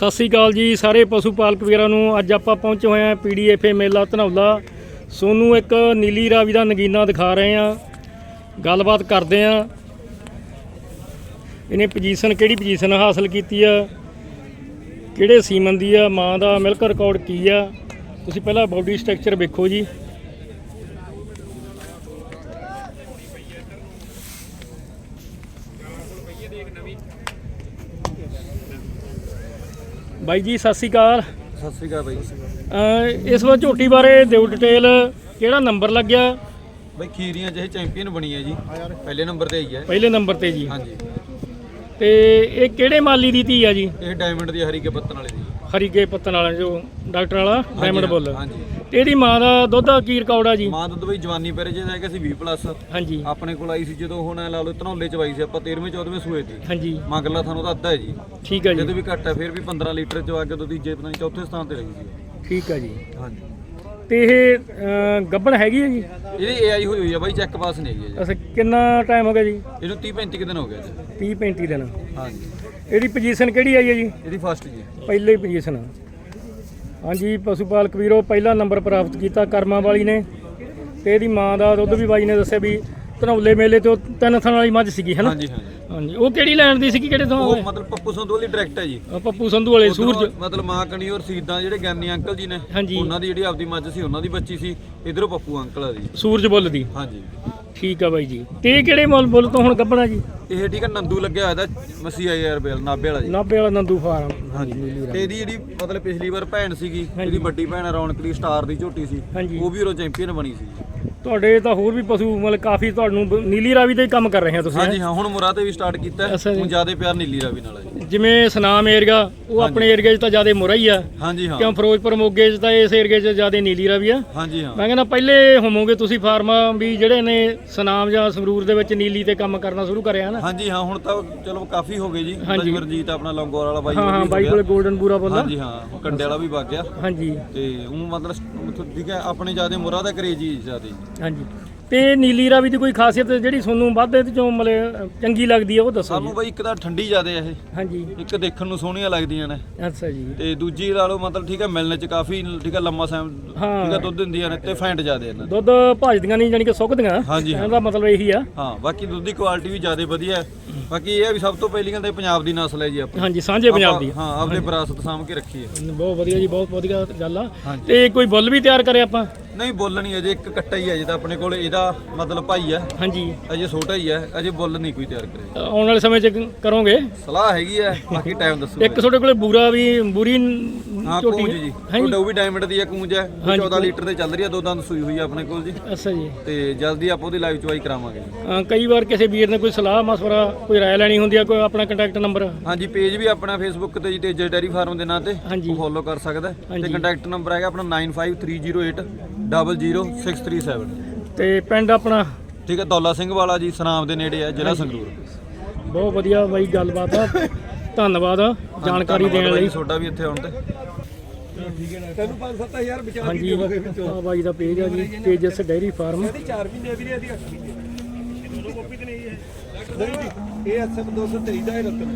ਸਤਿ ਸ੍ਰੀ ਅਕਾਲ ਜੀ, ਸਾਰੇ ਪਸ਼ੂ ਪਾਲਕ ਵੀਰਾਂ ਨੂੰ ਅੱਜ ਆਪਾਂ ਪਹੁੰਚੇ ਹੋਏ ਹਾਂ ਪੀਡੀਐਫਏ ਮੇਲਾ ਧਨੌਲਾ। ਸੋਨੂੰ ਇੱਕ ਨੀਲੀ ਰਾਵੀ ਦਾ ਨਗੀਨਾ ਦਿਖਾ ਰਹੇ ਹਾਂ। ਗੱਲਬਾਤ ਕਰਦੇ ਹਾਂ। ਇਹਨੇ ਪੋਜੀਸ਼ਨ ਕਿਹੜੀ ਪੋਜੀਸ਼ਨ ਹਾਸਲ ਕੀਤੀ ਆ? ਕਿਹੜੇ ਸੀਮਨ ਦੀ ਆ? ਮਾਂ ਦਾ ਮਿਲਕ ਰਿਕਾਰਡ ਕੀ ਆ? ਤੁਸੀਂ ਪਹਿਲਾਂ ਬਾਡੀ ਸਟਰਕਚਰ ਵੇਖੋ ਜੀ। ਬਾਈ ਜੀ ਸਤਿ ਸ੍ਰੀ ਅਕਾਲ। ਸਤਿ ਸ੍ਰੀ ਅਕਾਲ ਬਾਈ ਅਹ ਇਸ ਵਾਰ ਝੋਟੀ ਬਾਰੇ ਦਿਓ ਡਿਟੇਲ ਕਿਹੜਾ ਨੰਬਰ ਲੱਗਿਆ? ਬਾਈ ਖੀਰੀਆਂ ਜਿਹੇ ਚੈਂਪੀਅਨ ਬਣੀ ਹੈ ਜੀ। ਪਹਿਲੇ ਨੰਬਰ ਤੇ ਆਈ ਹੈ। ਪਹਿਲੇ ਨੰਬਰ ਤੇ ਜੀ। ਹਾਂਜੀ। ਤੇ ਇਹ ਕਿਹੜੇ ਮਾਲੀ ਦੀ ਧੀ ਆ ਜੀ? ਇਹ ਡਾਇਮੰਡ ਦੀ ਹਰੀ ਕੇ ਪੱਤਨ ਵਾਲੇ ਦੀ। ਹਰੀਕੇ ਪੱਤਨ ਵਾਲਾ ਜੋ ਡਾਕਟਰ ਵਾਲਾ ਡਾਇਮੰਡ ਬੁੱਲ। ਹਾਂਜੀ। ਤੇ ਇਹਦੀ ਮਾਂ ਦਾ ਦੁੱਧ ਦਾ ਕੀ ਰਿਕਾਰਡ ਆ ਜੀ? ਮਾਂ ਦੁੱਧ ਬਈ ਜਵਾਨੀ ਪਰੇ ਜੇ ਹੈਗਾ ਸੀ 20 ਪਲੱਸ ਹਾਂਜੀ। ਆਪਣੇ ਕੋਲ ਆਈ ਸੀ ਜਦੋਂ ਹੁਣ ਲਾ ਲਓ ਧਨੌਲੇ ਚ ਆਈ ਸੀ ਆਪਾਂ 13ਵੇਂ 14ਵੇਂ ਸੂਏ ਤੇ। ਹਾਂਜੀ। ਮੰਗਲਾ ਤੁਹਾਨੂੰ ਤਾਂ ਅੱਧਾ ਹੈ ਜੀ। ਠੀਕ ਆ ਜੀ। ਜਦੋਂ ਵੀ ਘੱਟ ਹੈ ਫਿਰ ਵੀ 15 ਲੀਟਰ ਚ ਆ ਕੇ ਦੁੱਧ ਤੀਜੇ ਪਤਾ ਨਹੀਂ ਚੌਥੇ ਸਥਾਨ ਤੇ ਰਹੀ ਸੀ। ਠੀਕ ਆ ਜੀ। ਹਾਂਜੀ। ਤੇ ਇਹ ਅਹ, ਗੱਭਣ ਹੈਗੀ ਹੈ ਜੀ? ਇਹਦੀ ਏਆਈ ਹੋਈ ਹੋਈ ਹੈ ਬਾਈ ਚੈੱਕ ਪਾਸ ਨਹੀਂ ਹੈਗੀ ਹੈ ਅਸਾਂ ਕਿੰਨਾ ਟਾਈਮ ਹੋ ਗਿਆ ਜੀ? ਜੀ ਇਹਨੂੰ 30 35 ਦਿਨ ਹੋ ਗਿਆ ਜੀ। 30 35 ਦਿਨ। ਹਾਂਜੀ। ਇਹਦੀ ਪੋਜੀਸ਼ਨ ਕਿਹੜੀ ਆਈ ਹੈ ਜੀ? ਇਹਦੀ ਫਸਟ ਜੀ। ਪਹਿਲੀ ਪੋਜੀਸ਼ਨ ਹਾਂਜੀ ਪਸ਼ੂ ਪਾਲਕ ਵੀਰੋ, ਪਹਿਲਾ ਨੰਬਰ ਪ੍ਰਾਪਤ ਕੀਤਾ ਕਰਮਾਂ ਵਾਲੀ ਨੇ ਤੇ ਇਹਦੀ ਮਾਂ ਦਾ ਦੁੱਧ ਵੀ ਬਾਈ ਨੇ ਦੱਸਿਆ ਵੀ ਧਨੌਲੇ ਮੇਲੇ ਤੇ ਉਹ ਤਿੰਨ ਥਣ ਵਾਲੀ ਮੱਝ ਸੀਗੀ ਹੈ ਨਾ? ਹਾਂਜੀ ਹਾਂਜੀ। ਹਾਂਜੀ ਉਹ ਕਿਹੜੀ ਲੈਣ ਦੀ ਸੀਗੀ ਕਿਹੜੇ ਤੋਂ ਉਹ ਮਤਲਬ ਪੱਪੂ ਸੰਧੂ ਵਾਲੀ ਡਾਇਰੈਕਟ ਹੈ ਜੀ। ਪੱਪੂ ਸੰਧੂ ਵਾਲੇ ਸੂਰਜ। ਮਤਲਬ ਮਾਂ ਕਣੀ ਔਰ ਸੀਦਾਂ ਜਿਹੜੇ ਗਿਆਨੀ ਅੰਕਲ ਜੀ ਨੇ। ਉਹਨਾਂ ਦੀ ਜਿਹੜੀ ਆਪਦੀ ਮੱਝ ਸੀ ਉਹਨਾਂ ਦੀ ਬੱਚੀ ਸੀ ਇਧਰੋਂ ਪੱਪੂ ਅੰਕਲ ਆ ਦੀ ਸੂਰਜ ਬੁੱਲ ਦੀ। ਹਾਂਜੀ। ਠੀਕ ਆ ਬਾਈ ਜੀ। ਤੇ ਇਹ ਕਿਹੜੇ ਮੁੱਲ ਬੁੱਲ ਤੋਂ ਹੁਣ ਗੱਭਣਾ ਜੀ? ਇਹ ਠੀਕ ਹੈ ਨੰਦੂ ਲੱਗਿਆ ਹੋਇਆ ਦਾ ਮਸੀ ਆਈ ਆਰ ਬੇਲ ਨਾਬੇ ਵਾਲਾ ਜੀ। ਨਾਭੇ ਵਾਲਾ ਨੰਦੂ ਫਾਰਮ। ਹਾਂਜੀ। ਤੇ ਇਹਦੀ ਜਿਹੜੀ ਮਤਲਬ ਪਿਛਲੀ ਵਾਰ ਭੈਣ ਸੀਗੀ ਇਹਦੀ ਵੱਡੀ ਭੈਣ ਰੌਣਕਲੀ ਸਟਾਰ ਦੀ ਝੋਟੀ ਸੀ ਉਹ ਵੀ ਉਰੋ ਚੈਂਪੀਅਨ ਬਣੀ ਸੀ। ਤੁਹਾਡੇ ਤਾਂ ਹੋਰ ਵੀ ਪਸ਼ੂ ਮਤਲਬ ਕਾਫੀ ਤੁਹਾਨੂੰ ਬ- ਨੀਲੀ ਰਾਵੀ ਤੇ ਹੀ ਕੰਮ ਕਰ ਰਹੇ ਹੋ ਤੁਸੀਂ ਹੈਂ? ਹਾਂਜੀ ਹਾਂ ਹੁਣ ਮੁਰਾ ਤੇ ਵੀ ਸਟਾਰਟ ਕੀਤਾ ਹੈ। ਅੱਛਾ ਜੀ। ਹੁਣ ਜ਼ਿਆਦਾ ਪਿਆਰ ਨੀਲੀ ਰਾਵੀ ਨਾਲ ਹੈ ਜੀ ਜਿਵੇਂ ਸਨਾਮ ਏਰੀਆ ਉਹ ਆਪਣੇ ਏਰੀਆ 'ਚ ਤਾਂ ਜ਼ਿਆਦਾ ਮੁਰਾ ਹੀ ਆ। ਹਾਂਜੀ ਹਾਂ। ਕਿਉਂ ਫਿਰੋਜ਼ਪੁਰ ਮੋਗੇ 'ਚ ਤਾਂ ਇਸ ਏਰੀਆ 'ਚ ਜ਼ਿਆਦਾ ਨੀਲੀ ਰਾਵੀ ਆ। ਹਾਂਜੀ ਹਾਂ। ਮੈਂ ਕਹਿੰਦਾ ਪਹਿਲੇ ਹੋਵੋਗੇ ਤੁਸੀਂ ਫਾਰਮਾਂ ਵੀ ਜਿਹੜੇ ਨੇ ਸਨਾਮ ਜਾਂ ਸੰਗਰੂਰ ਦੇ ਵਿੱਚ ਨੀਲੀ ਤੇ ਕੰਮ ਕਰਨਾ ਸ਼ੁਰੂ ਕਰਿਆ ਨਾ। ਹਾਂਜੀ ਹਾਂ ਹੁਣ ਤਾਂ ਚਲੋ ਕਾਫੀ ਹੋ ਗਏ ਜੀ। ਹਾਂਜੀ। ਰਜਵਰਜੀਤ ਆਪਣਾ ਲੌਂਗੋਰ ਵਾਲਾ ਬਾਈ ਹਾਂ ਬਾਈ। ਕੋਲੇ 골ਡਨ ਬੂਰਾ ਬੋਲਦਾ ਹਾਂਜੀ ਹਾਂ ਕੰਡੇ ਵਾਲਾ ਵੀ ਵਗ ਗਿਆ। ਹਾਂਜੀ। ਤੇ ਉਹ ਮਤਲਬ ਠੀਕ ਹੈ ਆਪਣੇ ਜ਼ਿਆਦਾ ਮੁਰਾ ਦਾ ਕਰੇਜ ਜਿਆਦੇ ਹਾਂਜੀ। ਤੇ ਨੀਲੀ ਰਾਵੀ ਦੀ ਕੋਈ ਖਾਸੀਅਤ ਜਿਹੜੀ ਤੁਹਾਨੂੰ ਵੱਧ ਇਹਦੇ ਚੋਂ ਮਤਲਬ ਚੰਗੀ ਲੱਗਦੀ ਹੈ ਉਹ ਦੱਸੋ ਸਾਨੂੰ ਬਈ ਇੱਕ ਤਾਂ ਠੰਡੀ ਜਿਆਦੇ ਆ ਇਹ। ਹਾਂਜੀ। ਇੱਕ ਦੇਖਣ ਨੂੰ ਸੋਹਣੀਆਂ ਲੱਗਦੀਆਂ ਨੇ। ਅੱਛਾ ਜੀ। ਤੇ ਦੂਜੀ ਲਾ ਲਓ ਮਤਲਬ ਠੀਕ ਹੈ ਮਿਲਣ ਚ ਕਾਫੀ ਠੀਕ ਹੈ ਲੰਮਾ ਸਮਾਂ ਹਾਂ। ਠੀਕ ਹੈ ਦੁੱਧ ਦਿੰਦੀਆਂ ਨੇ ਤੇ ਫੈਂਟ ਜਿਆਦੇ ਇਹਨਾਂ ਦੀ। ਦੁੱਧ ਭਾਜਦੀਆਂ ਨਹੀਂ ਜਾਨੀ ਕਿ ਸੁੱਕਦੀਆਂ। ਹਾਂਜੀ, ਹਾਂ। ਇਹਦਾ ਮਤਲਬ ਇਹੀ ਆ। ਹਾਂ ਬਾਕੀ ਦੁੱਧ ਦੀ ਕੁਆਲਿਟੀ ਵੀ ਜਿਆਦੇ ਵਧੀਆ ਹੈ। ਬਾਕੀ ਇਹ ਵੀ ਸਭ ਤੋਂ ਪਹਿਲੀ ਗੱਲ ਤਾਂ ਇਹ ਪੰਜਾਬ ਦੀ ਨਸਲ ਹੈ ਜੀ ਆਪਣੀ। ਹਾਂਜੀ ਸਾਂਝੇ ਪੰਜਾਬ ਆਪਾਂ- ਦੀ। ਹਾਂ ਆਪਦੇ ਵਿਰਾਸਤ ਸਾਂਭ ਕੇ ਰੱਖੀ ਹੈ। ਬਹੁਤ ਵਧੀਆ ਜੀ ਬਹੁਤ ਵਧੀਆ ਗੱਲ ਆ। ਹਾਂਜੀ। ਤੇ ਕੋਈ ਬੁੱਲ ਵੀ ਤਿਆਰ ਕਰੇ ਆਪਾਂ? ਨਹੀਂ ਬੁੱਲ ਨਹੀਂ ਅਜੇ ਇੱਕ ਕੱਟਾ ਹੀ ਹੈ ਅਜੇ ਤਾਂ ਆਪਣੇ ਕੋਲ ਇਹਦਾ ਮਤਲਬ ਭਾਈ ਹੈ। ਹਾਂਜੀ। ਅਜੇ ਛੋਟਾ ਹੀ ਹੈ ਅਜੇ ਬੁੱਲ ਨਹੀਂ ਕੋਈ ਤਿਆਰ ਕਰਿਆ ਆਉਣ ਵਾਲੇ ਸਮੇਂ 'ਚ ਕਰੋਗੇ। ਸਲਾਹ ਹੈਗੀ ਹੈ ਬਾਕੀ ਟਾਈਮ ਦੱਸੋ ਇੱਕ ਤੁਹਾਡੇ ਕੋਲੇ ਬੂਰਾ ਵੀ ਬੂਰੀ ਹਾਂ ਝੋਟੀ ਕੂੰਜ ਜੀ। ਤੁਹਾਡਾ ਉਹ ਵੀ ਡਾਇਮੰਡ ਦੀ ਹੈ ਕੂੰਜ ਹੈ। ਉਹ 14 ਲੀਟਰ ਤੇ ਚੱਲ ਰਹੀ ਹੈ ਦੋ ਦੰਦ ਸੂਈ ਹੋਈ ਹੈ ਆਪਣੇ ਕੋਲ ਜੀ। ਅੱਛਾ ਜੀ। ਤੇ ਜਲਦੀ ਆਪਾਂ ਉਹਦੀ ਲਾਈਵ ਚਵਾਈ ਕਰਾਵਾਂਗੇ ਜੀ। ਕਈ ਵਾਰ ਕਿਸੇ ਵੀਰ ਨੇ ਕੋਈ ਸਲਾਹ ਮਸ਼ਵਰਾ ਕੋਈ ਰਾਏ ਲੈਣੀ ਹੁੰਦੀ ਆ ਕੋਈ ਆਪਣਾ ਕੰਟੈਕਟ ਨੰਬਰ ਹਾਂਜੀ ਪੇਜ ਵੀ ਆਪਣਾ ਫੇਸਬੁੱਕ ਤੇ ਜੀ ਤੇਜੇ ਡੈਰੀ ਫਾਰਮ ਦੇ ਨਾਂ ਤੇ। ਹਾਂਜੀ। ਫੋਲੋ ਕਰ ਸਕਦਾ ਹੈ। ਤੇ ਹਾਂਜੀ। ਕੰਟੈਕਟ ਨੰਬਰ ਹੈਗਾ ਆਪਣਾ 953080 00637 ਤੇ ਪਿੰਡ ਆਪਣਾ? ਠੀਕ ਹੈ ਦੌਲਾ ਸਿੰਘ ਵਾਲਾ ਜੀ ਸਨਾਮ ਦੇ ਨੇੜੇ ਹੈ ਜ਼ਿਲ੍ਹਾ ਸੰਗਰੂਰ। ਬਹੁਤ ਵਧੀਆ ਬਾਈ ਗੱਲਬਾਤ ਆ। ਧੰਨਵਾਦ ਆ ਜਾਣਕਾਰੀ ਦੇਣ ਲਈ। ਤੁਹਾਡਾ ਵੀ ਇੱਥੇ ਆਉਣ ਤੇ। ਤੈਨੂੰ 5-7000 ਵਿਚਾਰ ਹਾਂਜੀ ਆ ਬਾਈ ਦਾ ਪੇਜ ਆ ਜੀ ਤੇਜਸ ਡੈਰੀ ਫਾਰਮ 4 ਮਹੀਨੇ ਵੀ ਇਹਦੀ 8 ਮਹੀਨੇ ਇਹ ਐਸਐਮ 223 ਦਾ ਇਹ ਰਤਨ